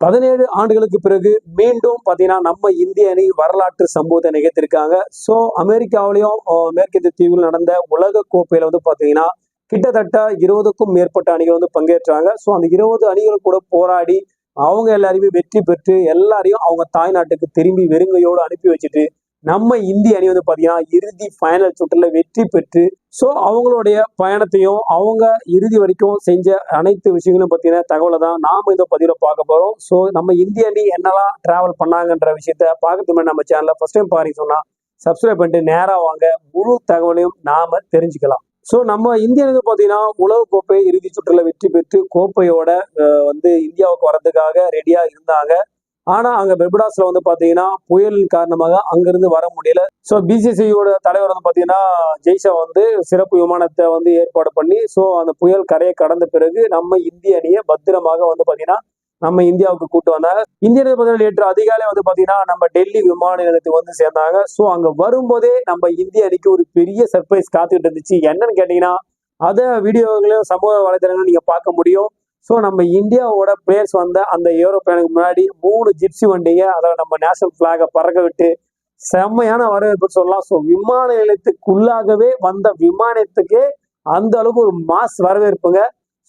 பதினேழு ஆண்டுகளுக்கு பிறகு மீண்டும் பார்த்தீங்கன்னா நம்ம இந்திய அணி வரலாற்று சம்பவத்தை நிகழ்த்திருக்காங்க ஸோ அமெரிக்காவிலையும் மேற்கத்திய தீவில் நடந்த உலக கோப்பையில வந்து பார்த்தீங்கன்னா கிட்டத்தட்ட இருபதுக்கும் மேற்பட்ட அணிகள் வந்து பங்கேற்றாங்க. ஸோ அந்த இருபது அணிகள் கூட போராடி அவங்க எல்லாரையுமே வெற்றி பெற்று எல்லாரையும் அவங்க தாய்நாட்டுக்கு திரும்பி வெறுங்கையோடு அனுப்பி வச்சுட்டு நம்ம இந்திய அணி வந்து பார்த்தீங்கன்னா இறுதி ஃபைனல் சுற்றில் வெற்றி பெற்று ஸோ அவங்களுடைய பயணத்தையும் அவங்க இறுதி வரைக்கும் செஞ்ச அனைத்து விஷயங்களும் பார்த்தீங்கன்னா தகவலை தான் நாம் இந்த பதிவில் பார்க்க போகிறோம் ஸோ நம்ம இந்திய அணி என்னெல்லாம் டிராவல் பண்ணாங்கன்ற விஷயத்த பார்க்கறதுக்கு முன்னாடி நம்ம சேனலில் ஃபர்ஸ்ட் டைம் பாருங்க சொன்னால் சப்ஸ்கிரைப் பண்ணிட்டு நேராக வாங்க. முழு தகவலையும் நாம் தெரிஞ்சுக்கலாம். ஸோ நம்ம இந்திய அணி பார்த்தீங்கன்னா கோப்பை இறுதி சுற்றில் வெற்றி பெற்று கோப்பையோட வந்து இந்தியாவுக்கு வரதுக்காக ரெடியாக இருந்தாங்க. ஆனா அங்க பெர்படாஸ்ல வந்து பாத்தீங்கன்னா புயலின் காரணமாக அங்கிருந்து வர முடியல. ஸோ பிசிசியோட தலைவர் வந்து பாத்தீங்கன்னா ஜெய்ஷா வந்து சிறப்பு விமானத்தை வந்து ஏற்பாடு பண்ணி ஸோ அந்த புயல் கரையை கடந்த பிறகு நம்ம இந்திய அணியை பத்திரமாக வந்து பாத்தீங்கன்னா நம்ம இந்தியாவுக்கு கூட்டு வந்தாங்க. இந்திய அணி நேற்று அதிகாலை வந்து பாத்தீங்கன்னா நம்ம டெல்லி விமான நிலையத்துக்கு வந்து சேர்ந்தாங்க. ஸோ அங்க வரும்போதே நம்ம இந்திய அணிக்கு ஒரு பெரிய சர்ப்ரைஸ் காத்துக்கிட்டு இருந்துச்சு. என்னன்னு கேட்டீங்கன்னா அதை வீடியோகளையும் சமூக வலைதளங்களும் நீங்க பார்க்க முடியும். ஸோ நம்ம இந்தியாவோட பிளேயர்ஸ் வந்த அந்த ஏரோப்ளேனுக்கு முன்னாடி மூணு ஜிப்சி வண்டிங்க அதை நம்ம நேஷனல் ஃபிளாகை பறக்க விட்டு செம்மையான வரவேற்பு சொல்லலாம். ஸோ விமான நிலையத்துக்குள்ளாகவே வந்த விமானத்துக்கே அந்த அளவுக்கு ஒரு மாஸ் வரவேற்புங்க.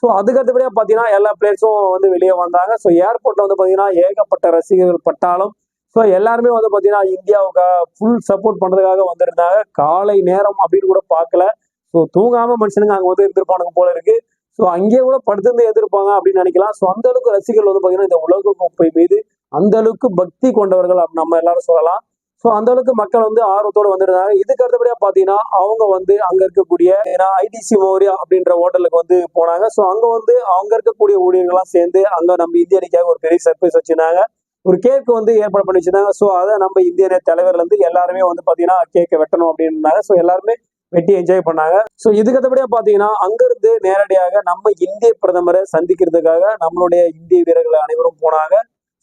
ஸோ அதுக்கு அடுத்தபடியாக பார்த்தீங்கன்னா எல்லா பிளேயர்ஸும் வந்து வெளியே வந்தாங்க. ஸோ ஏர்போர்ட்ல வந்து பார்த்தீங்கன்னா ஏகப்பட்ட ரசிகர்கள் பட்டாலும் ஸோ எல்லாருமே வந்து பார்த்தீங்கன்னா இந்தியாவுக்கு ஃபுல் சப்போர்ட் பண்ணுறதுக்காக வந்திருந்தாங்க. காலை நேரம் அப்படின்னு கூட பார்க்கல. ஸோ தூங்காமல் மனுஷனுங்க அங்கே வந்து இருந்திருப்பானுங்க போல இருக்கு. ஸோ அங்கேயே கூட படுத்திருந்து எதிர்ப்பாங்க அப்படின்னு நினைக்கலாம். ஸோ அந்த அளவுக்கு ரசிகர்கள் வந்து பார்த்தீங்கன்னா இந்த உலக கோப்பை மீது அந்த அளவுக்கு பக்தி கொண்டவர்கள் நம்ம எல்லாரும் சொல்லலாம். ஸோ அந்த அளவுக்கு மக்கள் வந்து ஆர்வத்தோடு வந்திருந்தாங்க. இதுக்கு அடுத்தபடியாக பார்த்தீங்கன்னா அவங்க வந்து அங்கே இருக்கக்கூடிய ஏன்னா ஐடிசி மோரியா அப்படின்ற ஹோட்டலுக்கு வந்து போனாங்க. ஸோ அங்கே வந்து அவங்க இருக்கக்கூடிய ஊழியர்கள்லாம் சேர்ந்து அங்கே நம்ம இந்திய அணிக்காக ஒரு பெரிய சர்ப்ரைஸ் வச்சிருந்தாங்க. ஒரு கேக் வந்து ஏற்பாடு பண்ணி வச்சிருந்தாங்க. ஸோ அதை நம்ம இந்திய தலைவர்ல இருந்து எல்லாருமே வந்து பாத்தீங்கன்னா கேக்கை வெட்டணும் அப்படின்னாங்க. ஸோ எல்லாருமே வெட்டி என்ஜாய் பண்ணாங்க. ஸோ இதுக்கு பார்த்தீங்கன்னா அங்கிருந்து நேரடியாக நம்ம இந்திய பிரதமரை சந்திக்கிறதுக்காக நம்மளுடைய இந்திய வீரர்கள் அனைவரும் போனாங்க.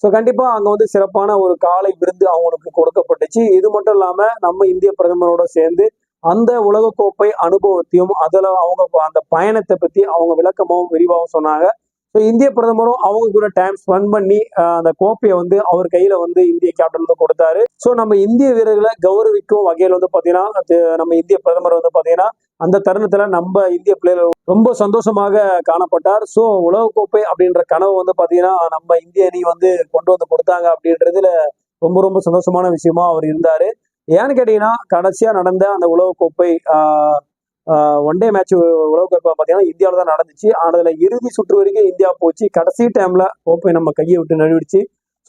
ஸோ கண்டிப்பாக அங்கே வந்து சிறப்பான ஒரு காலை விருந்து அவங்களுக்கு கொடுக்கப்பட்டுச்சு. இது மட்டும் இல்லாமல் நம்ம இந்திய பிரதமரோட சேர்ந்து அந்த உலகக்கோப்பை அனுபவத்தையும் அதில் அவங்க அந்த பயணத்தை பற்றி அவங்க விளக்கமாகவும் விரிவாகவும் சொன்னாங்க. ஸோ இந்திய பிரதமரும் அவங்க கூட டைம் ஸ்பெண்ட் பண்ணி அந்த கோப்பையை வந்து அவர் கையில வந்து இந்திய கேப்டன் வந்து கொடுத்தாரு. ஸோ நம்ம இந்திய வீரர்களை கௌரவிக்கும் வகையில் வந்து பார்த்தீங்கன்னா நம்ம இந்திய பிரதமர் வந்து பார்த்தீங்கன்னா அந்த தருணத்துல நம்ம இந்திய பிள்ளைகள் ரொம்ப சந்தோஷமாக காணப்பட்டார். ஸோ உலகக்கோப்பை அப்படின்ற கனவு வந்து பார்த்தீங்கன்னா நம்ம இந்திய அணி வந்து கொண்டு வந்து கொடுத்தாங்க அப்படின்றதுல ரொம்ப ரொம்ப சந்தோஷமான விஷயமா அவர் இருந்தாரு. ஏன்னு கேட்டீங்கன்னா கடைசியா நடந்த அந்த உலகக்கோப்பை ஒன் டே மேட்ச் உலகக்கோப்பை பார்த்தீங்கன்னா இந்தியாவில் தான் நடந்துச்சு. அதில் இறுதி சுற்று வரைக்கும் இந்தியா போச்சு. கடைசி டைமில் கோப்பை நம்ம கையை விட்டு நழுவிடுச்சு.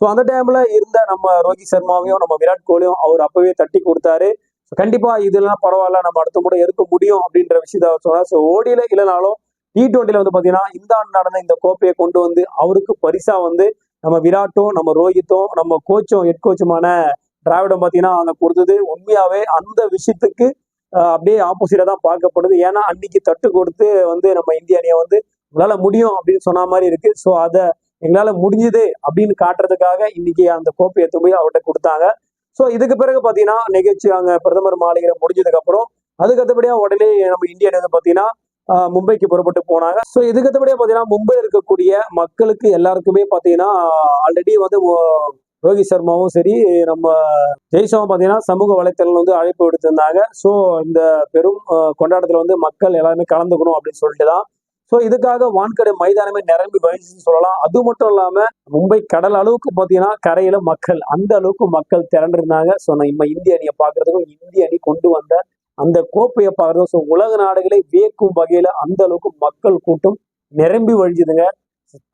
ஸோ அந்த டைமில் இருந்த நம்ம ரோஹித் சர்மாவையும் நம்ம விராட் கோலியும் அவர் அப்போவே தட்டி கொடுத்தாரு. ஸோ கண்டிப்பாக இதெல்லாம் பரவாயில்ல. நம்ம அடுத்த முறை இருக்க முடியும் அப்படின்ற விஷயத்த அவர் சொன்னார். ஸோ ஓடியில் இல்லைனாலும் டி டுவெண்ட்டியில் வந்து பார்த்தீங்கன்னா இந்த ஆண்டு நடந்த இந்த கோப்பையை கொண்டு வந்து அவருக்கு பரிசாக வந்து நம்ம விராட்டும் நம்ம ரோஹித்தும் நம்ம கோச்சும் ஹெட் கோச்சுமான டிராவிடம் பார்த்தீங்கன்னா அங்கே கொடுத்தது. உண்மையாகவே அந்த விஷயத்துக்கு அப்படியே ஆப்போசிட்டா தான் பார்க்கப்படுது. ஏன்னா அன்னைக்கு தட்டு கொடுத்து வந்து நம்ம இந்திய அணியை வந்து உங்களால முடியும் அப்படின்னு சொன்ன மாதிரி இருக்கு. ஸோ அதை எங்களால முடிஞ்சது அப்படின்னு காட்டுறதுக்காக இன்னைக்கு அந்த கோப்பையை எடுத்து போய் அவர்கிட்ட கொடுத்தாங்க. ஸோ இதுக்கு பிறகு பார்த்தீங்கன்னா நிகழ்ச்சி அங்கே பிரதமர் மாளிகை முடிஞ்சதுக்கு அப்புறம் அதுக்கு உடனே நம்ம இந்திய அணி வந்து பார்த்தீங்கன்னா மும்பைக்கு புறப்பட்டு போனாங்க. ஸோ இதுக்கு பார்த்தீங்கன்னா மும்பையில் இருக்கக்கூடிய மக்களுக்கு எல்லாருக்குமே பார்த்தீங்கன்னா ஆல்ரெடி வந்து ரோஹித் சர்மாவும் சரி நம்ம ஜெய்ஷாவும் பார்த்தீங்கன்னா சமூக வலைத்தளங்கள் வந்து அழைப்பு விடுத்திருந்தாங்க. ஸோ இந்த பெரும் கொண்டாட்டத்தில் வந்து மக்கள் எல்லாருமே கலந்துக்கணும் அப்படின்னு சொல்லிட்டு தான் ஸோ இதுக்காக வான்கடை மைதானமே நிரம்பி வகிச்சுன்னு சொல்லலாம். அது மட்டும் இல்லாமல் மும்பை கடல் அளவுக்கு பார்த்தீங்கன்னா கரையில மக்கள் அந்த அளவுக்கு மக்கள் திரண்டிருந்தாங்க. ஸோ நம்ம இந்திய அணியை பார்க்கறதுக்கும் இந்திய அணி கொண்டு வந்த அந்த கோப்பையை பார்க்கறதும் ஸோ உலக நாடுகளை வியக்கும் வகையில அந்த அளவுக்கு மக்கள் கூட்டம் நிரம்பி வழிஞ்சுதுங்க.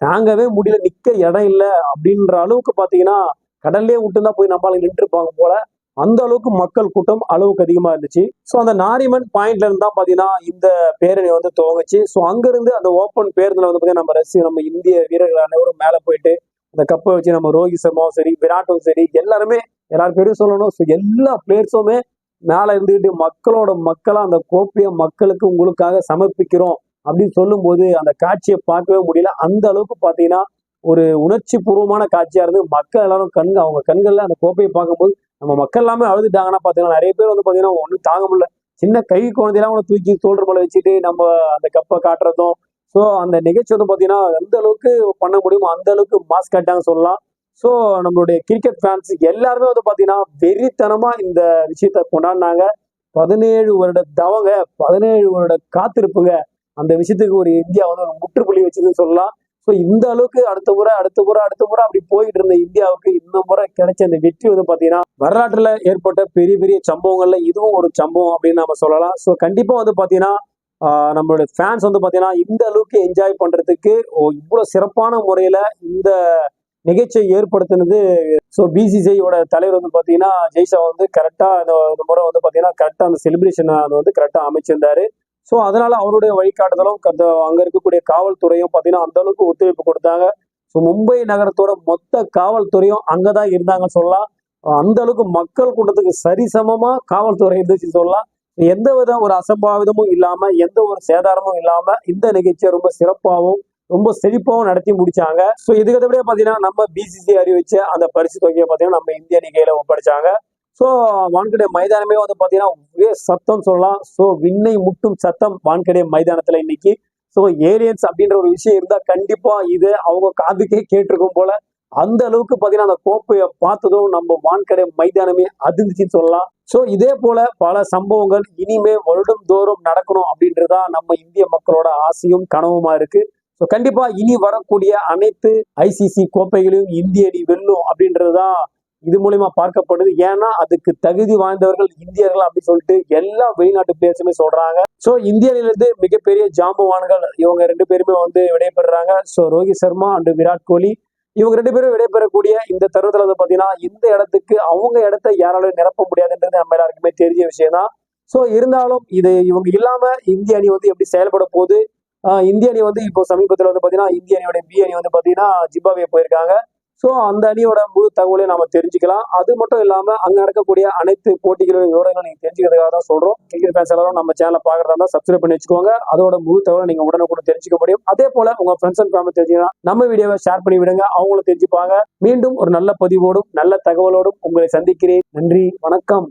தாங்கவே முடியல நிக்க இடம் இல்லை அப்படின்ற அளவுக்கு பார்த்தீங்கன்னா கடல்லே விட்டுதான் போய் நம்மளால நின்றுப்பாங்க போல. அந்த அளவுக்கு மக்கள் கூட்டம் அளவுக்கு அதிகமா இருந்துச்சு. ஸோ அந்த நாரிமன் பாயிண்ட்ல இருந்தா தான் பாத்தீங்கன்னா இந்த பேரணி வந்து துவங்குச்சு. ஸோ அங்கிருந்து அந்த ஓப்பன் பேருந்துல வந்து பாத்தீங்கன்னா நம்ம ரசி நம்ம இந்திய வீரர்கள் அனைவரும் மேல போயிட்டு அந்த கப்பை வச்சு நம்ம ரோஹித் சர்மாவும் சரி விராட்டும் சரி எல்லாருமே எல்லாரும் பேரும் சொல்லணும். ஸோ எல்லா பிளேயர்ஸுமே மேல இருந்துகிட்டு மக்களோட மக்களா அந்த கோப்பையை மக்களுக்கு உங்களுக்காக சமர்ப்பிக்கிறோம். அப்படின்னு சொல்லும்போது அந்த காட்சியை பார்க்கவே முடியல. அந்த அளவுக்கு பார்த்தீங்கன்னா ஒரு உணர்ச்சி பூர்வமான காட்சியா இருந்து மக்கள் எல்லாரும் கண் அவங்க கண்கள்ல அந்த கோப்பையை பார்க்கும்போது நம்ம மக்கள் எல்லாமே அழுதுட்டாங்கன்னா பார்த்தீங்கன்னா நிறைய பேர் வந்து பார்த்தீங்கன்னா ஒன்றும் தாங்க முடியல. சின்ன கை குழந்தையெல்லாம் கூட தூக்கி தோல்ற போல வச்சுட்டு நம்ம அந்த கப்பை காட்டுறதும் ஸோ அந்த நிகழ்ச்சி வந்து பார்த்தீங்கன்னா எந்த அளவுக்கு பண்ண முடியுமோ அந்த அளவுக்கு மாஸ் கட்டாங்க சொல்லலாம். ஸோ நம்மளுடைய கிரிக்கெட் ஃபேன்ஸ் எல்லாருமே வந்து பார்த்தீங்கன்னா வெறித்தனமா இந்த விஷயத்த கொண்டாடினாங்க. பதினேழு வருட தவங்க பதினேழு வருட காத்திருப்புங்க. அந்த விஷயத்துக்கு ஒரு இந்தியா வந்து ஒரு முற்றுப்புள்ளி வச்சதுன்னு சொல்லலாம். ஸோ இந்த அளவுக்கு அடுத்த முறை அடுத்த முறை அடுத்த முறை அப்படி போயிட்டு இருந்த இந்தியாவுக்கு இந்த முறை கிடைச்ச அந்த வெற்றி வந்து பார்த்தீங்கன்னா வரலாற்றில் ஏற்பட்ட பெரிய பெரிய சம்பவங்கள்ல இதுவும் ஒரு சம்பவம் அப்படின்னு நம்ம சொல்லலாம். ஸோ கண்டிப்பாக வந்து பார்த்தீங்கன்னா நம்மளுடைய ஃபேன்ஸ் வந்து பார்த்தீங்கன்னா இந்த அளவுக்கு என்ஜாய் பண்ணுறதுக்கு ஓ- சிறப்பான முறையில் இந்த நிகழ்ச்சியை ஏற்படுத்தினது. ஸோ பிசிசிஐயோட தலைவர் வந்து பார்த்தீங்கன்னா ஜெய்ஷா வந்து கரெக்டாக அந்த முறை வந்து பார்த்தீங்கன்னா கரெக்டாக அந்த செலிப்ரேஷனை அது வந்து கரெக்டாக அமைச்சிருந்தாரு. ஸோ அதனால அவருடைய வழிகாட்டுதலும் கத்த- அங்கே இருக்கக்கூடிய காவல்துறையும் பார்த்தீங்கன்னா அந்த அளவுக்கு ஒத்துழைப்பு கொடுத்தாங்க. ஸோ மும்பை நகரத்தோட மொத்த காவல்துறையும் அங்கே தான் இருந்தாங்கன்னு சொல்லலாம். அந்த அளவுக்கு மக்கள் கூட்டத்துக்கு சரிசமமா காவல்துறை இருந்துச்சு சொல்லலாம். எந்த வித ஒரு அசம்பாவிதமும் இல்லாம எந்த ஒரு சேதாரமும் இல்லாம இந்த நிகழ்ச்சியை ரொம்ப சிறப்பாகவும் ரொம்ப செழிப்பாகவும் நடத்தி முடிச்சாங்க. ஸோ இதுக்கு அடுத்தபடியா பாத்தீங்கன்னா நம்ம பிசிசி அறிவிச்ச அந்த பரிசு தொகையை பாத்தீங்கன்னா நம்ம இந்திய நிகையில ஒப்படைச்சாங்க. ஸோ வான்கடை மைதானமே வந்து பார்த்தீங்கன்னா ஒரே சத்தம் சொல்லலாம். ஸோ விண்ணை முட்டும் சத்தம் வான்கடை மைதானத்தில் இன்னைக்கு. ஸோ ஏலியன்ஸ் அப்படின்ற ஒரு விஷயம் இருந்தால் கண்டிப்பாக இது அவங்க காதுக்கே கேட்டிருக்கும் போல அந்த அளவுக்கு பார்த்தீங்கன்னா அந்த கோப்பையை பார்த்ததும் நம்ம வான்கடை மைதானமே அதிர்ந்துச்சுன்னு சொல்லலாம். ஸோ இதே போல பல சம்பவங்கள் இனிமே வருடம் தோறும் நடக்கணும் அப்படின்றதா நம்ம இந்திய மக்களோட ஆசையும் கனவுமா இருக்கு. ஸோ கண்டிப்பா இனி வரக்கூடிய அனைத்து ஐசிசி கோப்பைகளையும் இந்திய அணி வெல்லும் அப்படின்றதுதான் இது மூலயமா பார்க்கப்படுது. ஏன்னா அதுக்கு தகுதி வாய்ந்தவர்கள் இந்தியர்கள் அப்படின்னு சொல்லிட்டு எல்லா வெளிநாட்டு பிளேயர்ஸுமே சொல்றாங்க. ஸோ இந்தியாவிலிருந்து மிகப்பெரிய ஜாம்பவான்கள் இவங்க ரெண்டு பேருமே வந்து விடைபெறுறாங்க. ஸோ ரோஹித் சர்மா அண்ட் விராட் கோலி இவங்க ரெண்டு பேரும் விடைபெறக்கூடிய இந்த தருவத்தில் வந்து பார்த்தீங்கன்னா இந்த இடத்துக்கு அவங்க இடத்த யாராலும் நிரப்ப முடியாதுன்றது நம்ம எல்லாருக்குமே தெரிஞ்ச விஷயம் தான் ஸோ இருந்தாலும் இது இவங்க இல்லாம இந்திய அணி வந்து எப்படி செயல்பட போகுது? இந்திய அணி வந்து இப்போ சமீபத்தில் வந்து பார்த்தீங்கன்னா இந்திய அணியோட பி அணி வந்து பார்த்தீங்கன்னா ஜிம்பாவே போயிருக்காங்க. ஸோ அந்த அணியோட முழு தகவலையும் நாம தெரிஞ்சுக்கலாம். அது மட்டும் இல்லாம அங்க நடக்கக்கூடிய அனைத்து போட்டிகளோட விவரங்கள் நீங்க தெரிஞ்சுக்கிறதுக்காக தான் சொல்றோம். கிரிக்கெட் ஃபேன்ஸ் எல்லாரும் நம்ம சேனலை பாக்குறதா இருந்தால் சப்ஸ்கிரைப் பண்ணி வச்சுக்கோங்க. அதோட முழு தகவலை நீங்க உடனுக்குடன் தெரிஞ்சுக்க முடியும். அதே போல உங்க ஃப்ரெண்ட்ஸ் அண்ட் ஃபேமிலி தெரிஞ்சுக்கலாம் நம்ம வீடியோவை ஷேர் பண்ணி விடுங்க. அவங்களும் தெரிஞ்சுப்பாங்க. மீண்டும் ஒரு நல்ல பதிவோடும் நல்ல தகவலோடும் உங்களை சந்திக்கிறேன். நன்றி வணக்கம்.